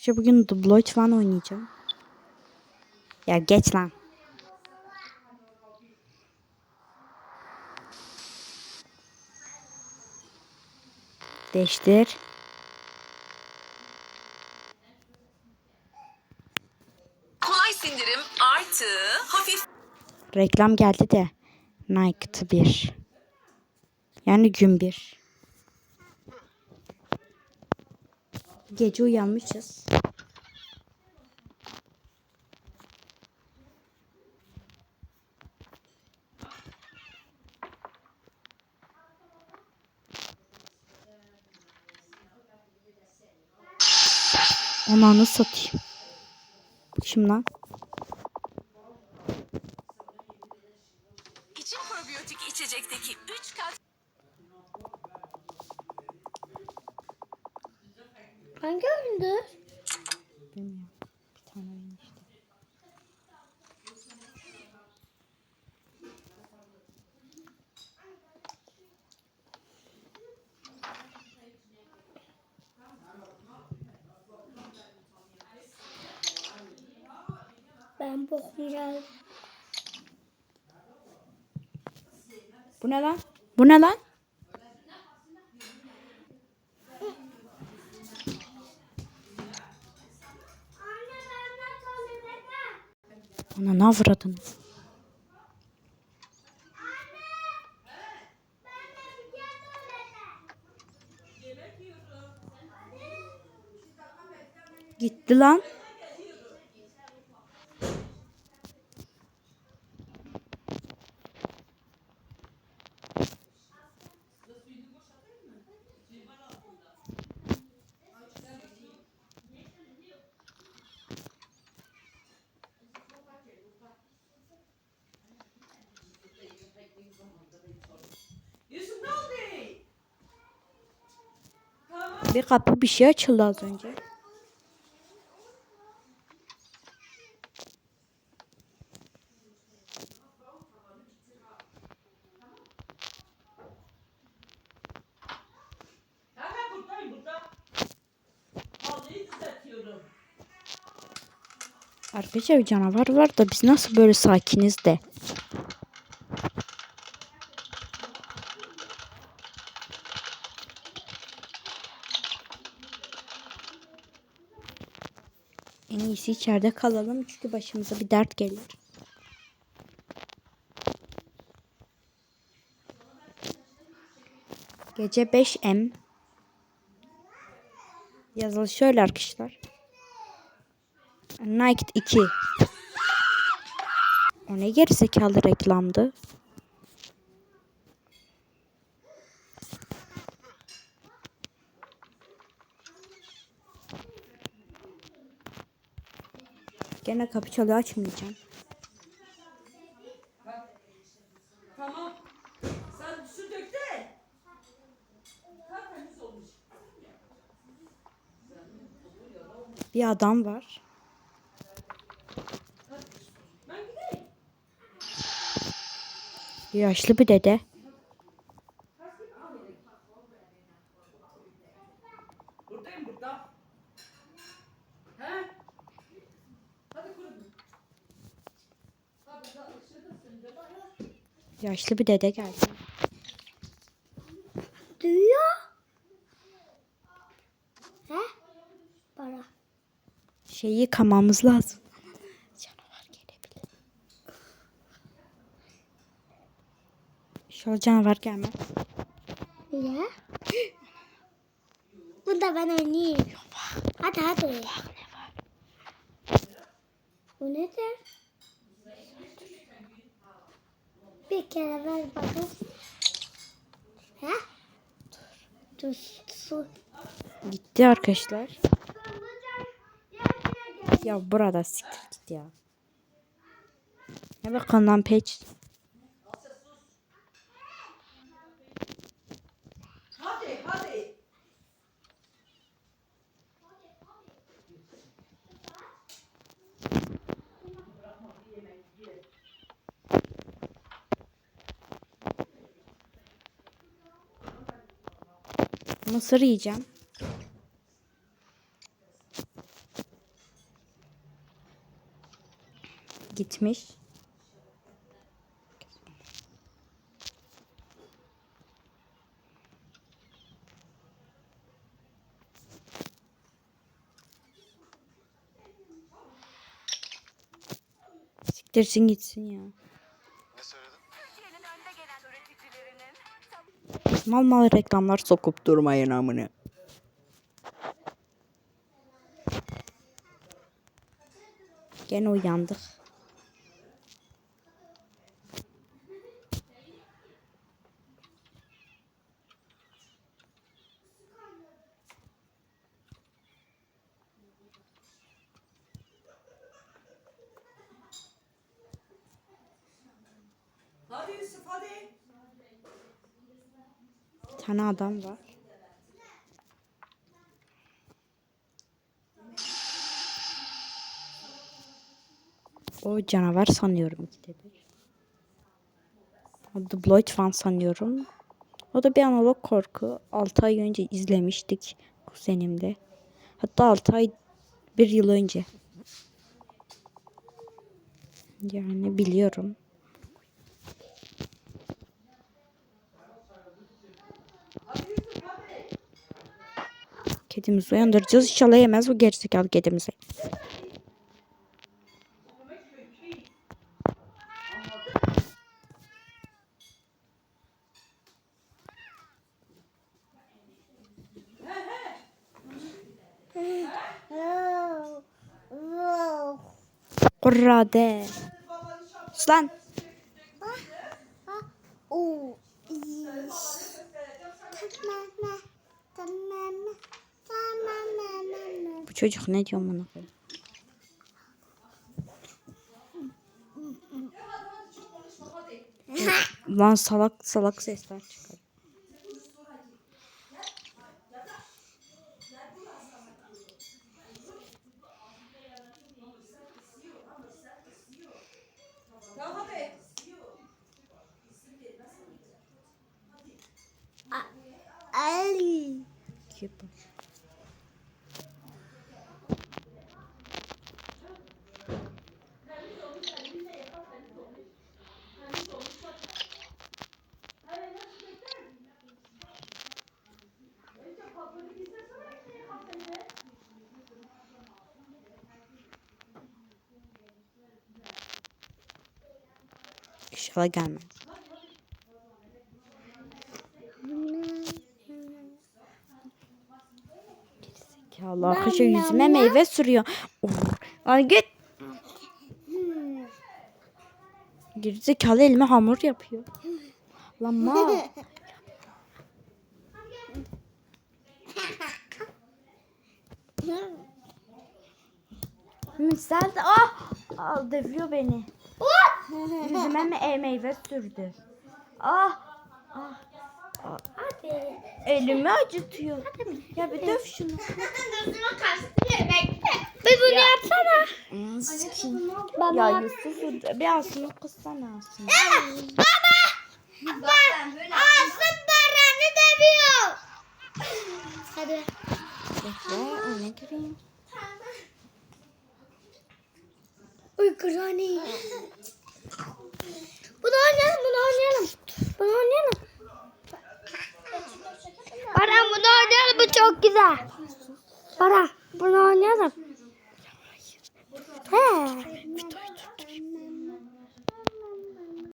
İşte bugün Dubloid falan oynayacağım. Ya geç lan. Değiştir. Kolay sindirim artı hafif Reklam geldi de. Nike'tı bir. Yani gün bir. Gece uyanmışız. Ananı satayım. Şimdi lan. için probiyotik içecekteki 3 kat Hangi oyundur? Bilmiyorum. Bir tane oyun işte. Ben bakmayacağım. Bu ne lan? Bu ne lan? Ana ne avradın? Gitti lan. Bir kapı bir şey açıldı az önce. Arkadaşlar canavar var da biz nasıl böyle sakiniz de. En iyisi içeride kalalım çünkü başımıza bir dert gelir. Gece 5M. Yazılı şöyle arkadaşlar. Nike 2. O ne gerizekalı reklamdı. Gene kapı çalıyor açmayacağım. Tamam. Sen su dök de. Tertemiz olmuş. Bir adam var. Yaşlı bir dede. Buradayım burada. He? Hadi kurun. Hadi da ışığı söndür. Yaşlı bir dede geldi. Duyuyor. He? Para. Şeyi yıkamamız lazım. Canavar gelebilir. Şu canavar gelmez. Niye? Bunda ben oynayayım. Hadi hadi. Bu nedir? Bir kere ver bakın. He? Dur. Su. Gitti arkadaşlar. Ya burada siktir git ya. Bakın lan peç. Mısır yiyeceğim. Gitmiş. Siktirsin gitsin ya. Mal mal reklamlar sokup durmayın amına. Gene uyandık. Tane adam var. O canavar sanıyorum ikide bir. O Dubloid fan sanıyorum. O da bir analog korku. 6 ay önce izlemiştik kuzenimde. Hatta 6 ay bir yıl önce. Yani biliyorum. Kedimizi uyandıracağız. İnşallah yemez bu gerizekalı kedimizi. Kurrade. Lan. Oo. iyi. Tamam. Tamam. Bu çocuk ne diyor bana? Lan salak salak sesler çıkar. Ali. Gibi. İnşallah gelmez. Allah arkadaşlar yüzüme meyve sürüyor. Of. Ay git. Gerizekalı elime hamur yapıyor. Lan ma. Misal de ah, ah devriyor beni. Yüzüme mi e meyve sürdü. Ah Hadi. elimi acıtıyor. Ya bir döv şunu. Bir bunu yapsana. Baba. Ya Yusuf bir ağzını kıssana ağzını. Asım paranı demiyor. Hadi. Bekle ona gireyim. Uy Granny. Bunu oynayalım, bunu oynayalım. Bunu oynayalım. Baran bunu oynayalım, bu çok güzel. Baran bunu oynayalım. He.